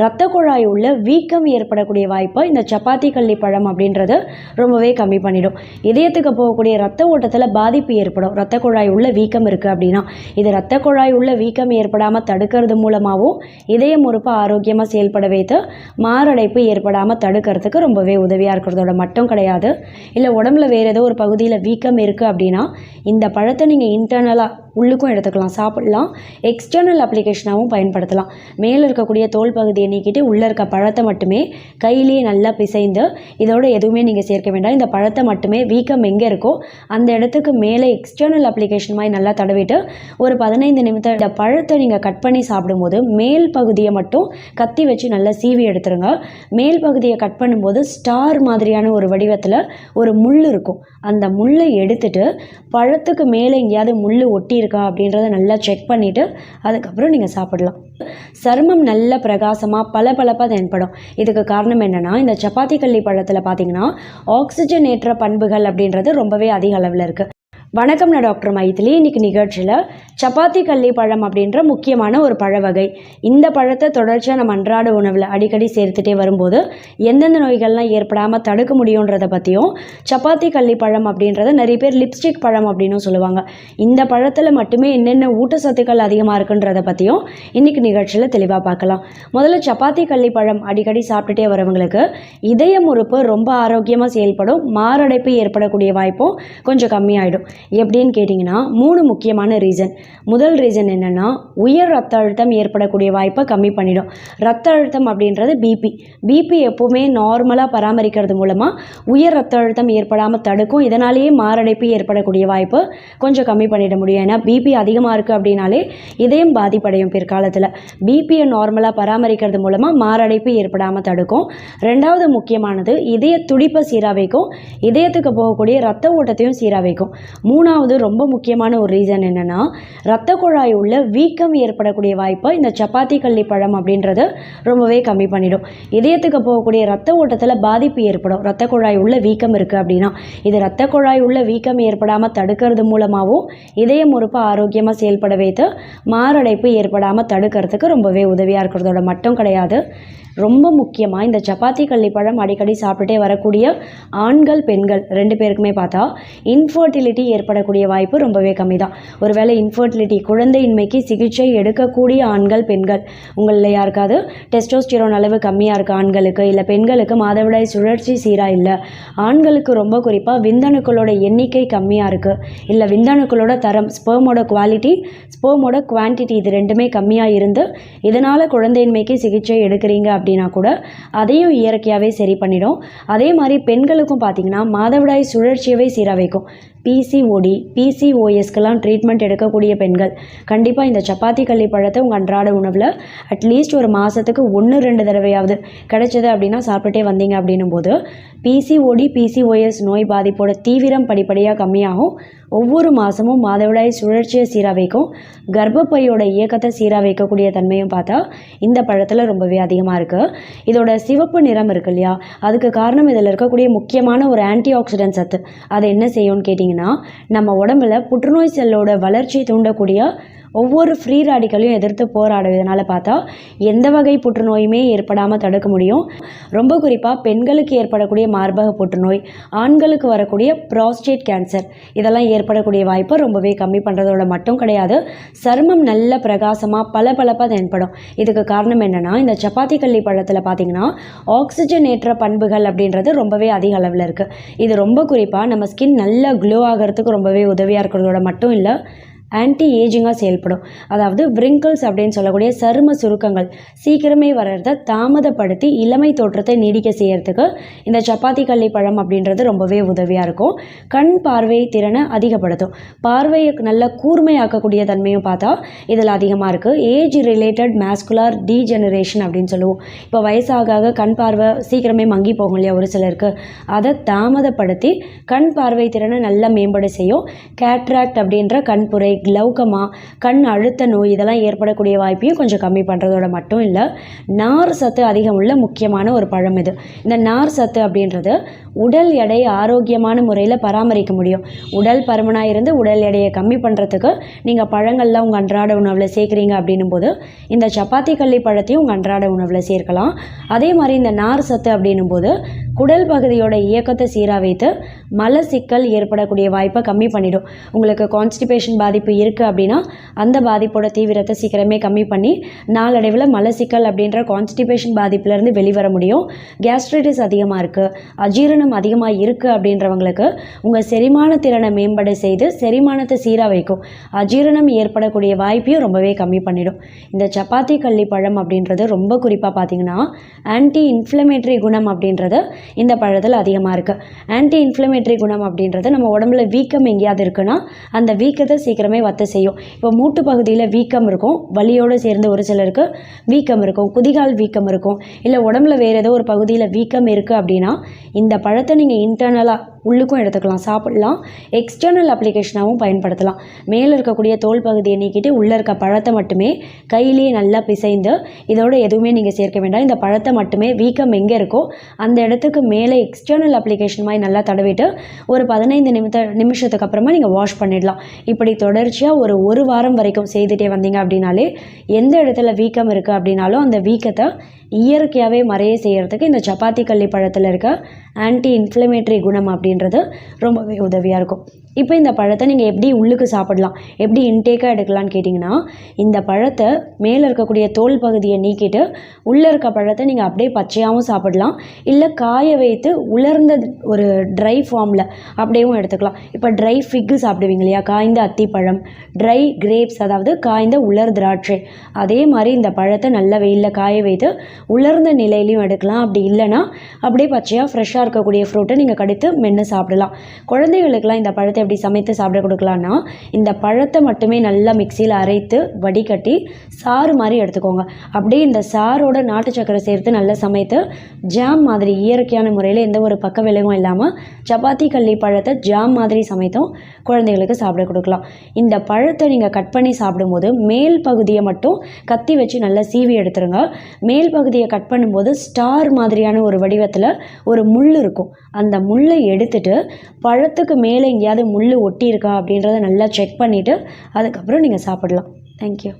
ரத்த குழாய் உள்ள வீக்கம் ஏற்படக்கூடிய வாய்ப்பை இந்த சப்பாத்தி கள்ளி பழம் அப்படின்றது ரொம்பவே கம்மி பண்ணிடும். இதயத்துக்கு போகக்கூடிய ரத்த ஓட்டத்தில் பாதிப்பு ஏற்படும். ரத்த குழாய் உள்ள வீக்கம் இருக்குது அப்படின்னா இது ரத்த குழாய் உள்ள வீக்கம் ஏற்படாமல் தடுக்கிறது மூலமாகவும் இதயம் உறுப்பு ஆரோக்கியமாக செயல்பட வைத்து மாரடைப்பு ஏற்படாமல் தடுக்கிறதுக்கு ரொம்பவே உதவியாக இருக்கிறதோட மட்டும் கிடையாது. இல்லை உடம்புல வேறு ஏதோ ஒரு பகுதியில் வீக்கம் இருக்குது அப்படின்னா இந்த பழத்தை நீங்கள் இன்டர்னலாக உள்ளுக்கும் எடுத்துக்கலாம் சாப்பிடலாம். எக்ஸ்டர்னல் அப்ளிகேஷனாகவும் பயன்படுத்தலாம். மேலே இருக்கக்கூடிய தோல் பகுதியை நீக்கிட்டு உள்ளே இருக்க பழத்தை மட்டுமே கையிலேயே நல்லா பிசைந்து இதோட எதுவுமே நீங்கள் சேர்க்க வேண்டாம். இந்த பழத்தை மட்டுமே வீக்கம் எங்கே இருக்கோ அந்த இடத்துக்கு மேலே எக்ஸ்டர்னல் அப்ளிகேஷன் மாதிரி நல்லா தடவிட்டு ஒரு பதினைந்து நிமிடம் இந்த பழத்தை நீங்கள் கட் பண்ணி சாப்பிடும்போது மேல் பகுதியை மட்டும் கத்தி வச்சு நல்லா சீவி எடுத்துருங்க. மேல் பகுதியை கட் பண்ணும்போது ஸ்டார் மாதிரியான ஒரு வடிவத்தில் ஒரு முள் இருக்கும். அந்த முள்ளை எடுத்துட்டு பழத்துக்கு மேலே எங்கேயாவது முள் ஒட்டி இருக்கா அப்படின்றத நல்லா செக் பண்ணிவிட்டு அதுக்கப்புறம் நீங்கள் சாப்பிடலாம். சருமம் நல்ல பிரகாசமாக பளபளப்பாக தென்படும் இதுக்கு காரணம் என்னென்னா இந்த சப்பாத்தி கள்ளி பழத்தில் பார்த்தீங்கன்னா ஆக்சிஜனேற்ற பண்புகள் அப்படின்றது ரொம்பவே அதிக அளவில் இருக்குது வணக்கம் நான் டாக்டர் மைதிலி. இன்னைக்கு நிகழ்ச்சியில் சப்பாத்தி கல்லி பழம் அப்படின்ற முக்கியமான ஒரு பழ வகை. இந்த பழத்தை தொடர்ச்சியாக நம்ம அன்றாட உணவில் அடிக்கடி சேர்த்துட்டே வரும்போது எந்தெந்த நோய்கள்லாம் ஏற்படாமல் தடுக்க முடியுன்றதை பற்றியும் சப்பாத்தி கல்லி பழம் அப்படின்றத நிறைய பேர் லிப்ஸ்டிக் பழம் அப்படின்னும் சொல்லுவாங்க. இந்த பழத்தில் மட்டுமே என்னென்ன ஊட்டச்சத்துக்கள் அதிகமாக இருக்குன்றதை பற்றியும் இன்றைக்கி நிகழ்ச்சியில் தெளிவாக பார்க்கலாம். முதல்ல சப்பாத்தி கல்லி பழம் அடிக்கடி சாப்பிட்டுட்டே வரவங்களுக்கு இதயம் முறுப்பு ரொம்ப ஆரோக்கியமாக செயல்படும் மாரடைப்பு ஏற்படக்கூடிய வாய்ப்பும் கொஞ்சம் கம்மியாயிடும். எப்படின்னு கேட்டிங்கன்னா மூணு முக்கியமான ரீசன் முதல் ரீசன் என்னென்னா உயர் ரத்த அழுத்தம் ஏற்படக்கூடிய வாய்ப்பை கம்மி பண்ணிடும். ரத்த அழுத்தம் அப்படின்றது பிபி பிபி எப்போவுமே நார்மலாக பராமரிக்கிறது மூலமாக உயர் ரத்த அழுத்தம் ஏற்படாமல் தடுக்கும். இதனாலேயே மாரடைப்பு ஏற்படக்கூடிய வாய்ப்பு கொஞ்சம் கம்மி பண்ணிட முடியும். ஏன்னா பிபி அதிகமாக இருக்குது அப்படின்னாலே இதயம் பாதிப்படையும் பிற்காலத்தில். பிபியை நார்மலாக பராமரிக்கிறது மூலமாக மாரடைப்பு ஏற்படாமல் தடுக்கும். ரெண்டாவது முக்கியமானது இதய துடிப்பை சீராக வைக்கும். இதயத்துக்கு போகக்கூடிய ரத்த ஓட்டத்தையும் சீராக வைக்கும். மூணாவது ரொம்ப முக்கியமான ஒரு ரீசன் என்னென்னா ரத்த குழாய் உள்ள வீக்கம் ஏற்படக்கூடிய வாய்ப்பை இந்த சப்பாத்தி கள்ளி பழம் அப்படின்றது ரொம்பவே கம்மி பண்ணிடும். இதயத்துக்கு போகக்கூடிய ரத்த ஓட்டத்தில் பாதிப்பு ஏற்படும். ரத்த குழாய் உள்ள வீக்கம் இருக்குது அப்படின்னா இது ரத்த குழாய் உள்ள வீக்கம் ஏற்படாமல் தடுக்கிறது மூலமாகவும் இதயம் உறுப்பு ஆரோக்கியமாக செயல்பட வைத்து மாரடைப்பு ஏற்படாமல் தடுக்கிறதுக்கு ரொம்பவே உதவியாக இருக்கிறதோட மட்டும் கிடையாது. ரொம்ப முக்கியமாக இந்த சப்பாத்தி கள்ளிப்பழம் அடிக்கடி சாப்பிட்டுட்டே வரக்கூடிய ஆண்கள் பெண்கள் ரெண்டு பேருக்குமே பார்த்தா இன்ஃபர்டிலிட்டி ஏற்படக்கூடிய வாய்ப்பு ரொம்பவே கம்மி தான் ஒருவேளை இன்ஃபர்டிலிட்டி குழந்தையின்மைக்கு சிகிச்சை எடுக்கக்கூடிய ஆண்கள் பெண்கள் உங்களில் யாருக்காவது டெஸ்டோஸ்டிரோன் அளவு கம்மியாக இருக்க ஆண்களுக்கு இல்லை பெண்களுக்கு மாதவிடாய் சுழற்சி சீராக இல்லை ஆண்களுக்கு ரொம்ப குறிப்பாக விந்தணுக்களோட எண்ணிக்கை கம்மியாக இருக்குது இல்லை விந்தணுக்களோட தரம் ஸ்பெர்மோட குவாலிட்டி ஸ்பேமோட குவான்டிட்டி இது ரெண்டுமே கம்மியாக இருந்து இதனால் குழந்தையின்மைக்கு சிகிச்சை எடுக்கிறீங்க அப்படின்னா கூட அதையும் இயற்கையாகவே சரி பண்ணிடும். அதே மாதிரி பெண்களுக்கும் பார்த்திங்கன்னா மாதவிடாய் சுழற்சியவே சீராக வைக்கும். பிசிஓடி பிசிஓஎஸ்க்கெல்லாம் ட்ரீட்மெண்ட் எடுக்கக்கூடிய பெண்கள். கண்டிப்பாக இந்த சப்பாத்தி கள்ளி பழத்தை உங்கள் அன்றாட உணவில் அட்லீஸ்ட் ஒரு மாதத்துக்கு ஒன்று ரெண்டு தடவையாவது கிடைச்சது அப்படின்னா சாப்பிட்டுட்டே வந்தீங்க அப்படின்னும் போது பிசிஓடி பிசிஓஎஸ் நோய் பாதிப்போட தீவிரம் படிப்படியாக கம்மியாகும். ஒவ்வொரு மாதமும் மாதவிடாய் சுழற்சியை சீராக வைக்கும் கர்ப்பப்பையோட இயக்கத்தை சீராக வைக்கக்கூடிய தன்மையும் பார்த்தா இந்த பழத்தில் ரொம்பவே அதிகமாக இருக்குது இதோட சிவப்பு நிறம் இருக்கு இல்லையா? அதுக்கு காரணம் இதில் இருக்கக்கூடிய முக்கியமான ஒரு ஆன்டி ஆக்சிடென்ட் சத்து. அதை என்ன செய்யும்னு கேட்டிங்கன்னா நம்ம உடம்புல புற்றுநோய் செல்லோட வளர்ச்சியை தூண்டக்கூடிய ஒவ்வொரு ஃப்ரீ ராடிக்கலையும் எதிர்த்து போராடுவதனால பார்த்தா எந்த வகை புற்றுநோயுமே ஏற்படாமல் தடுக்க முடியும். ரொம்ப குறிப்பாக பெண்களுக்கு ஏற்படக்கூடிய மார்பக புற்றுநோய் ஆண்களுக்கு வரக்கூடிய ப்ராஸ்டேட் கேன்சர் இதெல்லாம் ஏற்படக்கூடிய வாய்ப்பை ரொம்பவே கம்மி பண்ணுறதோட மட்டும் கிடையாது சருமம் நல்ல பிரகாசமாக பளபளப்பாக தென்படும். இதுக்கு காரணம் என்னென்னா இந்த சப்பாத்தி கள்ளி பழத்தில் பார்த்தீங்கன்னா ஆக்சிஜன் ஏற்ற பண்புகள் அப்படின்றது ரொம்பவே அதிக அளவில் இருக்குது இது ரொம்ப குறிப்பாக நம்ம ஸ்கின் நல்லா க்ளோ ஆகிறதுக்கு ரொம்பவே உதவியாக இருக்கிறதோட மட்டும் இல்லை ஆன்டி ஏஜிங்காக செயல்படும். அதாவது விரிங்கிள்ஸ் அப்படின்னு சொல்லக்கூடிய சரும சுருக்கங்கள் சீக்கிரமே வர்றதை தாமதப்படுத்தி இளமை தோற்றத்தை நீடிக்க செய்யறதுக்கு இந்த சப்பாத்தி கள்ளி பழம் அப்படின்றது ரொம்பவே உதவியாக இருக்கும். கண் பார்வை திறனை அதிகப்படுத்தும். பார்வையை நல்ல கூர்மையாக்கக்கூடிய தன்மையும் பார்த்தா இதில் அதிகமாக இருக்குது ஏஜ் ரிலேட்டட் மேஸ்குலார் டீஜெனரேஷன் அப்படின்னு சொல்லுவோம். இப்போ வயசாக ஆக கண் பார்வை சீக்கிரமே மங்கி போகும் இல்லையா ஒரு சிலருக்கு. அதை தாமதப்படுத்தி கண் பார்வை திறனை நல்லா மேம்பட செய்யும். கேட்ராக்ட் அப்படின்ற கண்புரை க்ளௌக்கமா கண் அழுத்த நோய் இதெல்லாம் ஏற்படக்கூடிய வாய்ப்பையும் கொஞ்சம் கம்மி பண்ணுறதோட மட்டும் இல்லை நார் சத்து அதிகம் உள்ள முக்கியமான ஒரு பழம் இது. இந்த நார் சத்து அப்படின்றது உடல் எடை ஆரோக்கியமான முறையில் பராமரிக்க முடியும். உடல் பருமனாக இருந்து உடல் எடையை கம்மி பண்ணுறதுக்கு நீங்கள் பழங்கள்லாம் உங்கள் அன்றாட உணவில் சேர்க்குறீங்க அப்படின்னும் போது இந்த சப்பாத்தி கள்ளி பழத்தையும் உங்கள் அன்றாட உணவில் சேர்க்கலாம். அதே மாதிரி இந்த நார் சத்து அப்படின்னும் போது குடல் பகுதியோட இயக்கத்தை சீராக வைத்து மலச்சிக்கல் ஏற்படக்கூடிய வாய்ப்பை கம்மி பண்ணிடும். உங்களுக்கு கான்ஸ்டிபேஷன் பாதிப்பு இருக்குது அப்படின்னா அந்த பாதிப்போட தீவிரத்தை சீக்கிரமே கம்மி பண்ணி நாளடைவில் மலசிக்கல் அப்படின்ற கான்ஸ்டிபேஷன் பாதிப்புலேருந்து வெளிவர முடியும். கேஸ்ட்ரைட்டிஸ் அதிகமாக இருக்குது அஜீரணம் அதிகமாக இருக்குது அப்படின்றவங்களுக்கு உங்கள் செரிமான திறனை மேம்பட செய்து செரிமானத்தை சீராக வைக்கும். அஜீரணம் ஏற்படக்கூடிய வாய்ப்பையும் ரொம்பவே கம்மி பண்ணிடும். இந்த சப்பாத்தி கள்ளி பழம் அப்படின்றது ரொம்ப குறிப்பாக பார்த்தீங்கன்னா ஆன்டி இன்ஃப்ளமேட்டரி குணம் அப்படின்றது இந்த பழத்தில் அதிகமாக இருக்குது ஆன்டி இன்ஃப்ளமேட்டரி குணம் அப்படின்றது நம்ம உடம்புல வீக்கம் எங்கேயாவது இருக்குன்னா அந்த வீக்கத்தை சீக்கிரமே வத்த செய்யும். இப்போ மூட்டு பகுதியில் வீக்கம் இருக்கும். வலியோடு சேர்ந்து ஒரு சிலருக்கு வீக்கம் இருக்கும். குதிகால் வீக்கம் இருக்கும். இல்லை உடம்புல வேறு ஏதோ ஒரு பகுதியில் வீக்கம் இருக்குது அப்படின்னா இந்த பழத்தை நீங்கள் இன்டர்னலாக உள்ளுக்கும் எடுத்துக்கலாம். சாப்பிடலாம். எக்ஸ்டர்னல் அப்ளிகேஷனாகவும் பயன்படுத்தலாம். மேலே இருக்கக்கூடிய தோல் பகுதியை நீக்கிட்டு உள்ளே இருக்க பழத்தை மட்டுமே கையிலேயே நல்லா பிசைந்து இதோட எதுவுமே நீங்கள் சேர்க்க வேண்டாம். இந்த பழத்தை மட்டுமே வீக்கம் எங்கே இருக்கோ அந்த இடத்துக்கு மேலே எக்ஸ்டர்னல் அப்ளிகேஷன் மாதிரி நல்லா தடவிட்டு ஒரு பதினைந்து நிமித்த நிமிஷத்துக்கு அப்புறமா நீங்கள் வாஷ் பண்ணிடலாம். இப்படி தொடர்ச்சியாக ஒரு ஒரு வாரம் வரைக்கும் செய்துட்டே வந்தீங்க அப்படின்னாலே எந்த இடத்துல வீக்கம் இருக்குது அப்படின்னாலும் அந்த வீக்கத்தை இயற்கையாகவே மறைய செய்கிறதுக்கு இந்த சப்பாத்தி கள்ளி பழத்தில் இருக்க ஆன்டி இன்ஃப்ளமேட்டரி குணம் அப்படின்றது ரொம்பவே உதவியாக இருக்கும். இப்போ இந்த பழத்தை நீங்கள் எப்படி உள்ளுக்கு சாப்பிடலாம்? எப்படி இன்டேக்காக எடுக்கலான்னு கேட்டிங்கன்னா இந்த பழத்தை மேலே இருக்கக்கூடிய தோல் பகுதியை நீக்கிட்டு உள்ளே இருக்க பழத்தை நீங்கள் அப்படியே பச்சையாகவும் சாப்பிடலாம். இல்லை காய வைத்து உலர்ந்த ஒரு ட்ரை ஃபார்மில் அப்படியேவும் எடுத்துக்கலாம். இப்போ ட்ரை ஃபிக்கு சாப்பிடுவீங்க இல்லையா? காய்ந்த அத்திப்பழம் ட்ரை கிரேப்ஸ் அதாவது காய்ந்த உலர் திராட்சை. அதே மாதிரி இந்த பழத்தை நல்ல வெயிலில் காய வைத்து உலர்ந்த நிலையிலையும் எடுக்கலாம். அப்படி இல்லைன்னா அப்படியே பச்சையாக ஃப்ரெஷ்ஷாக இருக்கக்கூடிய ஃப்ரூட்டை நீங்கள் கடித்து மென்று சாப்பிடலாம். குழந்தைகளுக்கெல்லாம் இந்த பழத்தை எப்படி சமைத்து சாப்பிட கொடுக்கலான்னா இந்த பழத்தை மட்டுமே நல்லா மிக்சியில் அரைத்து வடிகட்டி சாறு மாதிரி எடுத்துக்கோங்க. அப்படியே இந்த சாரோட நாட்டு சக்கரை சேர்த்து நல்லா சமைத்து ஜாம் மாதிரி இயற்கையான முறையில் எந்த ஒரு பக்க விளைவும் இல்லாமல் சப்பாத்தி கள்ளி பழத்தை ஜாம் மாதிரி சமைத்தும் குழந்தைகளுக்கு சாப்பிட கொடுக்கலாம். இந்த பழத்தை நீங்கள் கட் பண்ணி சாப்பிடும்போது மேல் பகுதியை மட்டும் கத்தி வச்சு நல்லா சீவி எடுத்துருங்க. மேல் பகுதியை கட் பண்ணும்போது ஸ்டார் மாதிரியான ஒரு வடிவத்தில் ஒரு முள் இருக்கும். அந்த முள்ளை எடுத்துட்டு பழத்துக்கு மேலே எங்கேயாவது முள் ஒட்டியிருக்கா அப்படின்றத நல்லா செக் பண்ணிவிட்டு அதுக்கப்புறம் நீங்கள் சாப்பிடலாம். தேங்க்யூ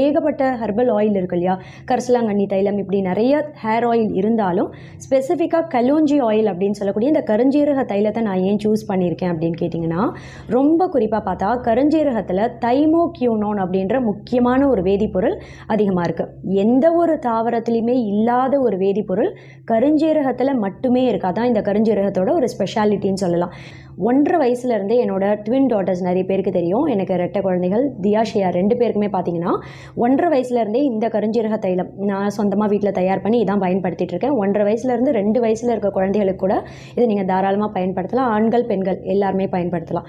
ஏகப்பட்ட ஹெர்பல் ஆயில் இருக்கு இல்லையா? கரிசலாங்கண்ணி தைலம் இப்படி நிறைய ஹேர் ஆயில் இருந்தாலும் ஸ்பெசிஃபிக்காக கலோஞ்சி ஆயில் அப்படின்னு சொல்லக்கூடிய இந்த கருஞ்சீரக தைலத்தை நான் ஏன் சூஸ் பண்ணியிருக்கேன் அப்படின்னு கேட்டிங்கன்னா ரொம்ப குறிப்பாக பார்த்தா கருஞ்சீரகத்தில் தைமோக்யூனோன் அப்படின்ற முக்கியமான ஒரு வேதிப்பொருள் அதிகமாக இருக்குது எந்த ஒரு தாவரத்துலேயுமே இல்லாத ஒரு வேதிப்பொருள் கருஞ்சீரகத்தில் மட்டுமே இருக்குது அதான் இந்த கருஞ்சீரகத்தோட ஒரு ஸ்பெஷாலிட்டின்னு சொல்லலாம். ஒன்றரை வயசுலேருந்தே என்னோட ட்வின் டாட்டர்ஸ் நிறைய பேருக்கு தெரியும். எனக்கு ரெட்டை குழந்தைகள் தியாஷியா ரெண்டு பேருக்குமே பார்த்தீங்கன்னா ஒன்றரை வயசுலேருந்தே இந்த கருஞ்சீரக தைலம் நான் சொந்தமாக வீட்டில் தயார் பண்ணி இதான் பயன்படுத்திட்டு இருக்கேன். ஒன்றரை வயசுலேருந்து ரெண்டு வயசில் இருக்க குழந்தைகளுக்கு கூட இதை நீங்கள் தாராளமாக பயன்படுத்தலாம். ஆண்கள் பெண்கள் எல்லாருமே பயன்படுத்தலாம்.